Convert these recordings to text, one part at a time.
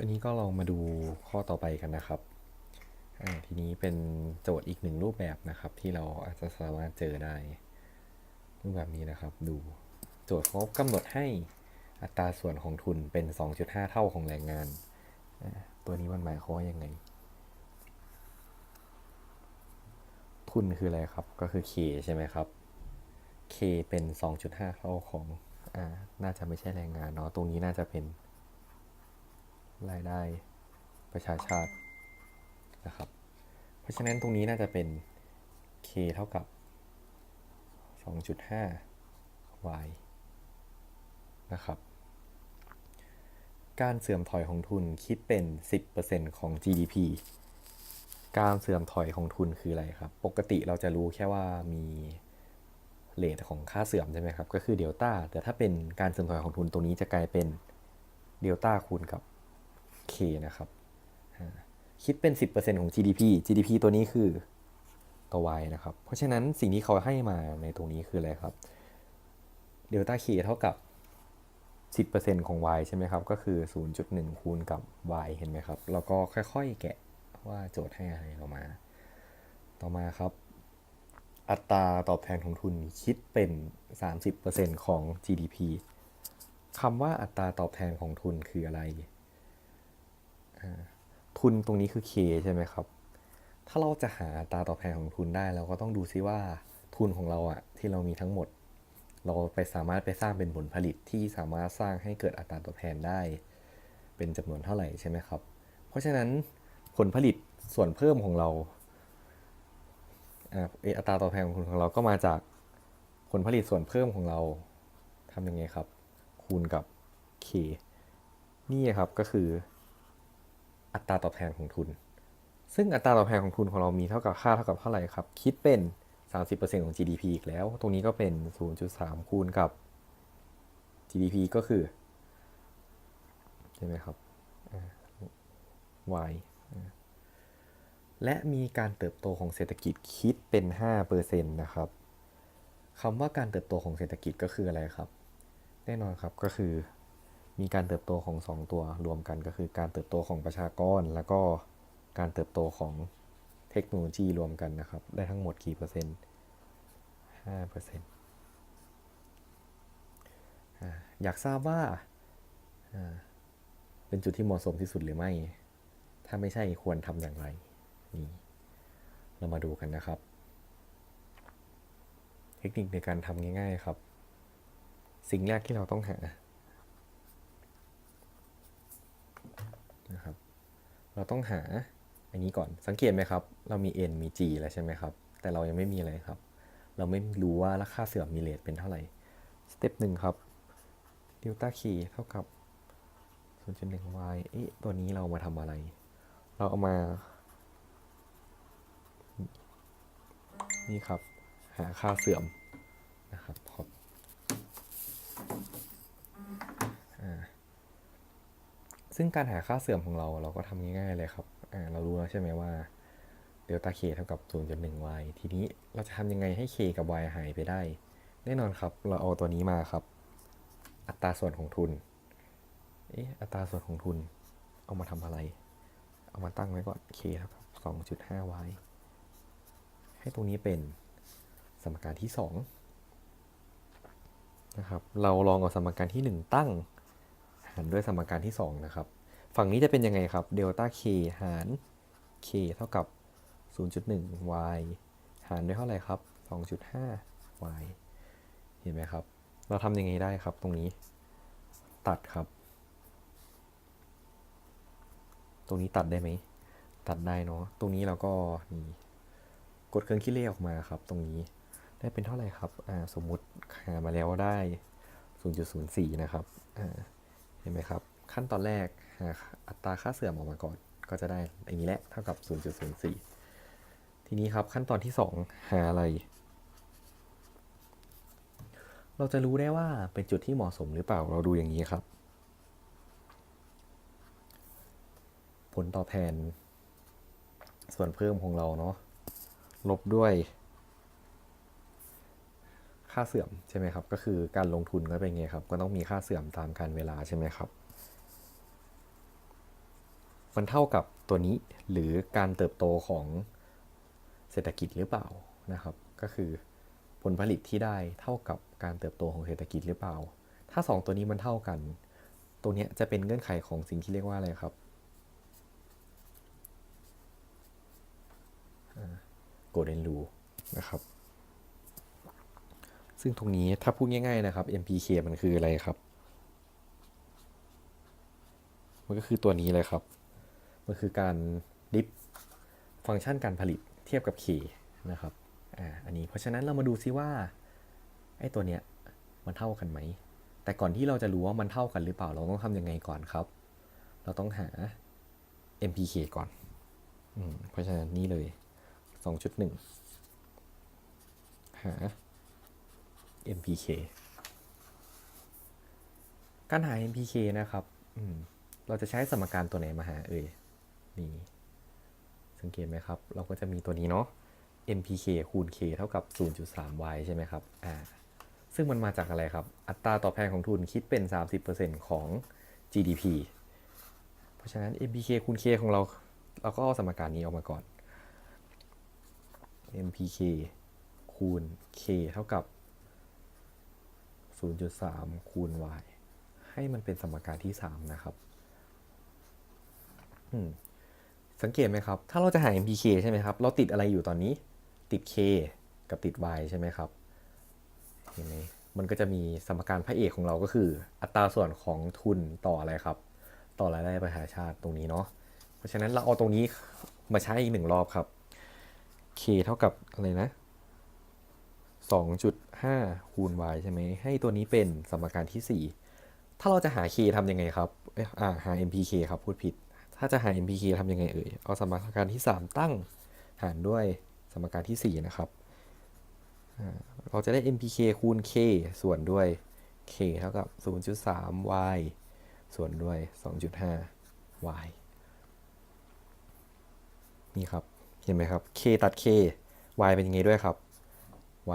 อันนี้ก็ลองมาดูข้อต่อไปกันนะครับทีนี้เป็นโจทย์อีกหนึ่งรูปแบบนะครับ ที่เราอาจจะสามารถเจอได้ รูปแบบนี้นะครับดูโจทย์เขากำหนดให้อัตราส่วนของทุนเป็น 2.5 เท่าของแรงงาน ตัวนี้มันหมายความว่ายังไง ทุนคืออะไรครับ ก็คือ K ใช่ไหมครับ K เป็น 2.5 เท่าของ อ่า น่าจะไม่ใช่แรงงานเนาะ ตรงนี้น่าจะเป็น รายได้ประชาชาตินะครับ เพราะฉะนั้นตรงนี้น่าจะเป็น k เท่ากับ 2.5 y นะครับ การเสื่อมถอยของทุนคิดเป็น 10%ของ GDP การเสื่อมถอยของทุนคืออะไรครับ ปกติเราจะรู้แค่ว่ามีเลทของค่าเสื่อมใช่ไหมครับ ก็คือเดลต้า แต่ถ้าเป็นการเสื่อมถอยของทุนตรงนี้จะกลายเป็นเดลต้าคูณกับ นะครับคิดเป็น 10%ของ GDP GDP ตัวนี้คือตัว Y นะครับ เพราะฉะนั้นสิ่งที่เขาให้มาในตรงนี้คืออะไรครับเดลต้า K เท่ากับ 10%ของ Y ใช่ไหมครับ ก็คือ 0.1 คูณกับ Y เห็นไหมครับ แล้วก็ค่อยๆ แกะว่าโจทย์ให้อะไรเรามา ต่อมาครับ อัตราตอบแทนของทุนคิดเป็น 30%ของ GDP คำว่าอัตราตอบแทนของทุนคืออะไร ทุนตรงนี้คือ K ใช่ไหมครับ ถ้าเราจะหาอัตราตอบแทนของทุนได้เราก็ต้องดูซิว่าทุนของเราอะที่เรามีทั้งหมด เราไปสามารถไปสร้างเป็นผลผลิตที่สามารถสร้างให้เกิดอัตราตอบแทนได้ เป็นจำนวนเท่าไหร่ใช่ไหมครับ เพราะฉะนั้นผลผลิตส่วนเพิ่มของเราอัตราตอบแทนของทุนของเราก็มาจากผลผลิตส่วนเพิ่มของเราทำยังไงครับ คูณกับ K นี่ครับก็คือ อัตราตอบแทนของทุน ซึ่งอัตราตอบแทนของทุนของเรามีเท่ากับค่าเท่ากับเท่าไหร่ครับ คิดเป็น 30%ของ GDP อีกแล้ว ตรงนี้ก็เป็น 0.3 คูณกับ GDP ก็คือ ใช่ไหมครับอ่า y และมีการเติบโตของเศรษฐกิจคิดเป็น 5%นะครับคำว่าการเติบโตของเศรษฐกิจก็คืออะไรครับ แน่นอนครับก็คือ มีการเติบโตของ 2 ตัวรวมกันก็คือการเติบโตของประชากร แล้วก็การเติบโตของเทคโนโลยีรวมกันนะครับ ได้ทั้งหมดกี่เปอร์เซ็นต์ห้าเปอร์เซ็นต์อยากทราบว่าอ่าเป็นจุดที่เหมาะสมที่สุดหรือไม่ ถ้าไม่ใช่ควรทำอย่างไร นี่ เรามาดูกันนะครับ เทคนิคในการทำง่าย ๆ ครับ สิ่งแรกที่เราต้องหา นะครับ เราต้องหาอันนี้ก่อนสังเกตไหมครับ เรามี n มี g แล้วใช่ไหมครับ แต่เรายังไม่มีอะไรครับ เราไม่รู้ว่าราคาเสื่อมมีเลทเป็นเท่าไหร่สเต็ปหนึ่งครับ delta k เท่ากับ0.1 y เอ๊ะตัวนี้เรามาทำอะไร เราเอามา นี่ครับ หาค่าเสื่อมนะครับครับอ่า ซึ่งการหาค่าเสื่อมของเราเราก็ทำง่ายๆเลยครับเรารู้แล้วใช่ไหมว่าเดลต้า k เท่ากับ0.1 y ทีนี้เราจะทำยังไงให้ k กับ y หายไปได้ แน่นอนครับ เราเอาตัวนี้มาครับ อัตราส่วนของทุน เอ๊ะ อัตราส่วนของทุน เอามาทำอะไร เอามาตั้งไว้ก่อน k เท่ากับ2.5 y ให้ตรงนี้เป็นสมการที่ 2 นะครับ เราลองเอาสมการที่ 1 ตั้งารด้วยสมการที่ 2 นะครับ ฝั่งนี้จะเป็นยังไงครับเดลต้า k หาร k เท่ากับ 0.1 y หารด้วยเท่าไหร่ครับ 2.5 y เห็นไหมครับ เราทำยังไงได้ครับตรงนี้ ตัดครับ ตรงนี้ตัดได้ไหม ตัดได้เนาะ ตรงนี้เราก็นี่กดเครื่องคิดเลขออกมาครับ ตรงนี้ได้เป็นเท่าไหร่ครับอ่าสมมุติหามาแล้วได้ 0.04 นะครับอ่า ห็นไหมครับ ขั้นตอนแรกหาอัตราค่าเสื่อมออกมาก่อน ก็จะได้อย่างนี้แหละเท่ากับ 0.04 ทีนี้ครับขั้นตอนที่ 2 หาอะไร เราจะรู้ได้ว่าเป็นจุดที่เหมาะสมหรือเปล่าเราดูอย่างนี้ครับ ผลตอบแทน ส่วนเพิ่มของเราเนาะลบด้วย ค่าเสื่อมใช่ไหมครับ ก็คือการลงทุนก็เป็นไงครับ ก็ต้องมีค่าเสื่อมตามการเวลาใช่ไหมครับ มันเท่ากับตัวนี้หรือการเติบโตของเศรษฐกิจหรือเปล่านะครับ ก็คือผลผลิตที่ได้เท่ากับการเติบโตของเศรษฐกิจหรือเปล่า ถ้าสองตัวนี้มันเท่ากัน ตัวเนี้ยจะเป็นเงื่อนไขของสิ่งที่เรียกว่าอะไรครับ golden rule นะครับ ซึ่งตรงนี้ถ้าพูดง่ายๆนะครับ MPK มันคืออะไรครับ มันก็คือตัวนี้เลยครับ มันคือการดิฟฟังก์ชันการผลิตเทียบกับ K นะครับ อ่า อันนี้เพราะฉะนั้นเรามาดูซิว่าไอ้ตัวเนี้ยมันเท่ากันไหม แต่ก่อนที่เราจะรู้ว่ามันเท่ากันหรือเปล่าเราต้องทำยังไงก่อนครับ เราต้องหา MPK ก่อนอเพราะฉะนั้นนี่เลย 2.1 หา MPK การหา MPK นะครับ เราจะใช้สมการตัวไหนมาหาเอ่ย นี่ สังเกตไหมครับ เราก็จะมีตัวนี้เนาะ MPK คูณ K เท่ากับ 0.3y ใช่ไหมครับ อ่า ซึ่งมันมาจากอะไรครับ อัตราตอบแทนของทุนคิดเป็น 30%ของ GDP เพราะฉะนั้น MPK คูณ K ของเรา เราก็เอาสมการนี้ออกมาก่อน MPK คูณ K เท่ากับ 0.3 คูณ y ให้มันเป็นสมการที่ 3 นะครับ สังเกตไหมครับ ถ้าเราจะหา MPK ใช่ไหมครับ เราติดอะไรอยู่ตอนนี้ ติด K กับติด y ใช่ไหมครับ เห็นไหมมันก็จะมีสมการพระเอกของเราก็คือ อัตราส่วนของทุนต่ออะไรครับ ต่อรายได้ประชาชาติตรงนี้เนาะ เพราะฉะนั้นเราเอาตรงนี้มาใช้อีกหนึ่งรอบครับ k เท่ากับอะไรนะ 2.5 คูณ y ใช่ไหม ให้ตัวนี้เป็นสมการที่ 4 ถ้าเราจะหา k ทำยังไงครับเอ้ยอ่าหา mpk ครับพูดผิด ถ้าจะหา mpk ทำยังไงเอ่ย เอาสมการที่ 3 ตั้งหารด้วยสมการที่ 4 นะครับ เราจะได้ mpk คูณ k ส่วนด้วย k เท่ากับ 0.3 y ส่วนด้วย 2.5 y นี่ครับ เห็นไหมครับ k ตัด k y เป็นยังไงด้วยครับ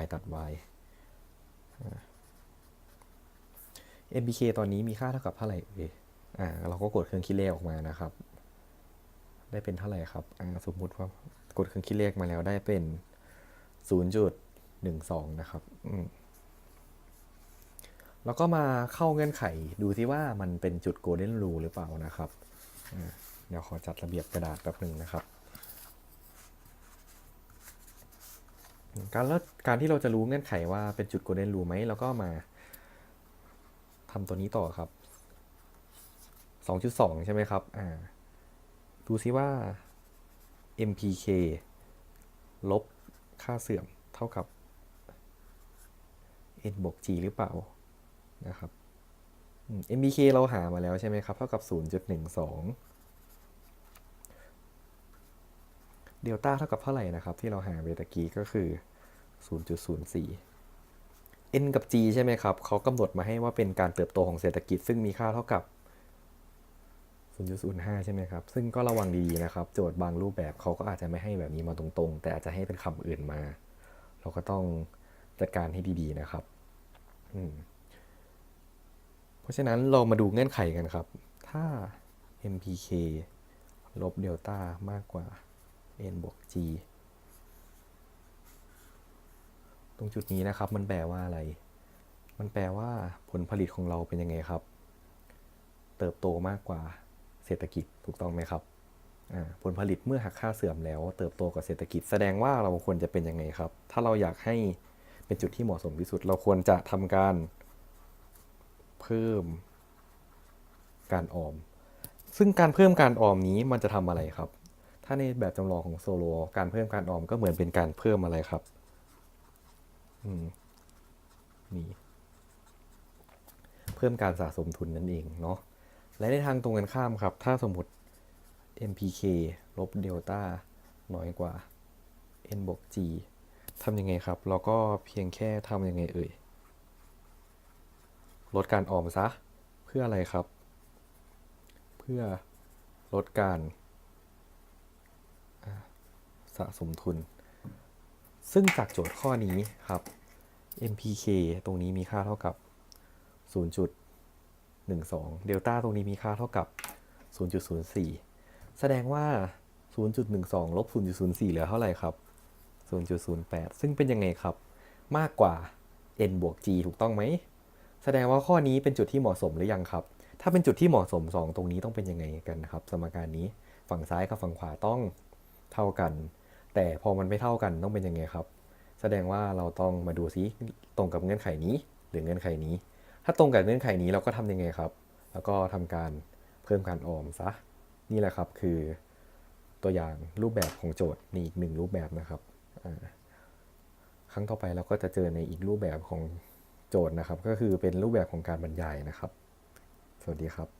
y ตัด y MBK ตอนนี้มีค่าเท่ากับเท่าไหร่เอ่ยอ่า เราก็กดเครื่องคิดเลขออกมานะครับ ได้เป็นเท่าไหร่ครับ อ่า สมมุติว่ากดเครื่องคิดเลขมาแล้วได้เป็น 0.12 นะครับ อืมแล้วก็มาเข้าเงื่อนไขดูที่ว่ามันเป็นจุด golden rule หรือเปล่านะครับ เดี๋ยวขอจัดระเบียบกระดาษแป๊บหนึ่งนะครับ การแล้วการที่เราจะรู้เงื่อนไขว่าเป็นจุด golden rule ไหมเราก็มาทำตัวนี้ต่อครับ 2.2 ใช่ไหมครับ อ่า ดูซิว่า MPK ลบค่าเสื่อมเท่ากับ n บวก g หรือเปล่า นะครับ MPK เราหามาแล้วใช่ไหมครับ เท่ากับ 0.12 เดลต้าเท่ากับเท่าไหร่นะครับ ที่เราหาเวตะกี้ก็คือ 0.04 n กับ g ใช่ไหมครับเขากำหนดมาให้ว่าเป็นการเติบโตของเศรษฐกิจ ซึ่งมีค่าเท่ากับ 0.05 ใช่ไหมครับ ซึ่งก็ระวังดีๆนะครับ โจทย์บางรูปแบบเขาก็อาจจะไม่ให้แบบนี้มาตรงๆ แต่อาจจะให้เป็นคำอื่นมา เราก็ต้องจัดการให้ดีๆนะครับเพราะฉะนั้นเรามาดูเงื่อนไขกันครับ ถ้า MPK ลบเดลต้ามากกว่า n บวก g ตรงจุดนี้นะครับ มันแปลว่าอะไร มันแปลว่าผลผลิตของเราเป็นยังไงครับ เติบโตมากกว่าเศรษฐกิจถูกต้องไหมครับผลผลิตเมื่อหักค่าเสื่อมแล้ว เติบโตกว่าเศรษฐกิจแสดงว่าเราควรจะเป็นยังไงครับ ถ้าเราอยากให้เป็นจุดที่เหมาะสมที่สุด เราควรจะทำการเพิ่มการออม ซึ่งการเพิ่มการออมนี้มันจะทำอะไรครับ ถ้าในแบบจำลองของโซโลการเพิ่มการออมก็เหมือนเป็นการเพิ่มอะไรครับ อืม นี่ เพิ่มการสะสมทุนนั่นเองเนาะ และในทางตรงกันข้ามครับ ถ้าสมมติ MPK ลบเดลต้าน้อยกว่า n บวก g ทำยังไงครับ เราก็เพียงแค่ทำยังไงเอ่ย ลดการออมซะ เพื่ออะไรครับ เพื่อลดการะสมทุน ซึ่งจากโจทย์ข้อนี้ครับ MPK ตรงนี้มีค่าเท่ากับ 0.12 เดลต้าตรงนี้มีค่าเท่ากับ 0.04 แสดงว่า 0.12 ลบ 0.04 เหลือเท่าไหร่ครับ 0.08 ซึ่งเป็นยังไงครับ มากกว่า n บวก g ถูกต้องไหม แสดงว่าข้อนี้เป็นจุดที่เหมาะสมหรือยังครับ ถ้าเป็นจุดที่เหมาะสม 2 ตรงนี้ต้องเป็นยังไงกันครับ สมการนี้ ฝั่งซ้ายกับฝั่งขวาต้องเท่ากัน แต่พอมันไม่เท่ากันต้องเป็นยังไงครับ แสดงว่าเราต้องมาดูซิตรงกับเงื่อนไขนี้ หรือเงื่อนไขนี้ ถ้าตรงกับเงื่อนไขนี้เราก็ทำยังไงครับ แล้วก็ทำการเพิ่มการออมซะ นี่แหละครับคือตัวอย่างรูปแบบของโจทย์นี่อีกหนึ่งรูปแบบนะครับครั้งต่อไปเราก็จะเจอในอีกรูปแบบของโจทย์นะครับ ก็คือเป็นรูปแบบของการบรรยายนะครับ สวัสดีครับ